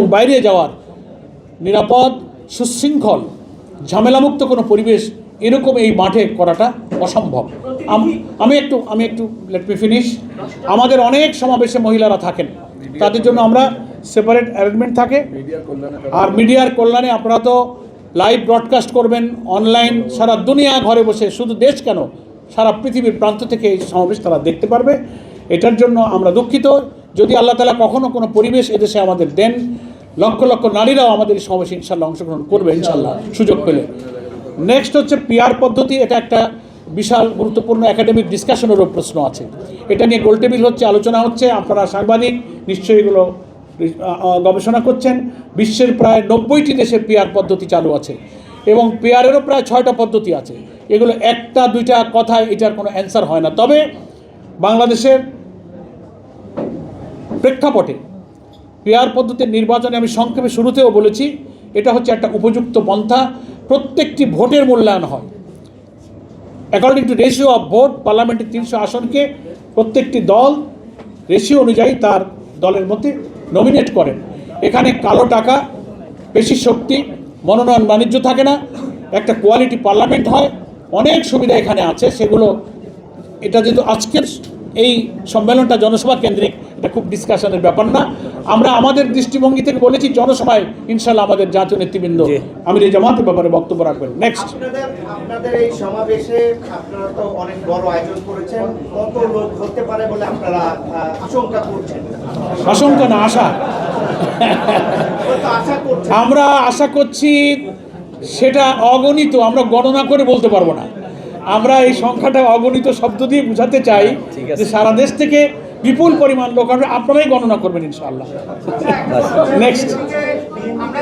বাইরে যাওয়ার নিরাপদ, সুশৃঙ্খল, ঝামেলামুক্ত কোনো পরিবেশ এরকম এই মাঠে করাটা অসম্ভব। আম- একটু, আমি একটু লেট মি ফিনিশ আমাদের অনেক সমাবেশে মহিলারা থাকেন। তাদের জন্য আমরা সেপারেট অ্যারেঞ্জমেন্ট থাকে। আর মিডিয়ার কল্যাণে আপনারা তো লাইভ ব্রডকাস্ট করবেন অনলাইন সারা দুনিয়া ঘরে বসে, শুধু দেশ কেন? সারা পৃথিবীর প্রান্ত থেকে এই সমাবেশ তারা দেখতে পারবে। এটার জন্য আমরা দুঃখিত। যদি আল্লাহ তালা কখনো কোনো পরিবেশ এদেশে আমাদের দেন, লক্ষ লক্ষ নারীরাও আমাদের এই সমাবেশে ইনশাল্লাহ অংশগ্রহণ করবে ইনশাল্লাহ সুযোগ পেলে। নেক্সট হচ্ছে পিয়ার পদ্ধতি, এটা একটা বিশাল গুরুত্বপূর্ণ একাডেমিক ডিসকাশনেরও প্রশ্ন আছে। এটা নিয়ে গোলটেবিল হচ্ছে, আলোচনা হচ্ছে, আপনারা সাংবাদিক নিশ্চয়ই এগুলো গবেষণা করছেন। বিশ্বের প্রায় নব্বইটি দেশে পিয়ার পদ্ধতি চালু আছে। এবং পেয়ারেরও প্রায় ছয়টা পদ্ধতি আছে। এগুলো একটা, দুইটা কথায় এটার কোনো অ্যান্সার হয় না। তবে বাংলাদেশের প্রেক্ষাপটে পেয়ার পদ্ধতির নির্বাচনে আমি সংক্ষেপে শুরুতেও বলেছি, এটা হচ্ছে একটা উপযুক্ত পন্থা, প্রত্যেকটি ভোটের মূল্যায়ন হয়। According to ratio of vote পার্লামেন্টের তিনশো আসনকে প্রত্যেকটি দল রেশিও অনুযায়ী তার দলের মধ্যে নমিনেট করেন এখানে কালো টাকা, বেশি শক্তি, মনোনয়ন বাণিজ্য থাকে না, একটা কোয়ালিটি পার্লামেন্ট হয়, অনেক সুবিধা এখানে আছে, সেগুলো, এটা যেহেতু আজকের এই সম্মেলনটা জনসভা কেন্দ্রিক এটা খুব ডিসকাশনের ব্যাপার না। আমরা আমাদের দৃষ্টিভঙ্গি থেকে বলেছি জনসভায় ইনশাল্লাহ আমাদের জাতীয় নেতৃবৃন্দ আমির এই জামাতের ব্যাপারে বক্তব্য রাখবেন। নেক্সট আপনাদের আপনাদের এই সমাবেশে আপনারা তো অনেক বড় আয়োজন করেছেন। কত লোক হতে পারে বলে আপনারা আশঙ্কা করছেন? আশঙ্কা না আশা। আমরা আশা করছি সেটা অগণিত আমরা গণনা করে বলতে পারব না। আমরা এই সংখ্যাটা অগণিত শব্দ দিয়ে বোঝাতে চাই যে সারা দেশ থেকে বিপুল পরিমাণ লোক আপনারাই গণনা করবেন ইনশাআল্লাহ। নেক্সট আমরা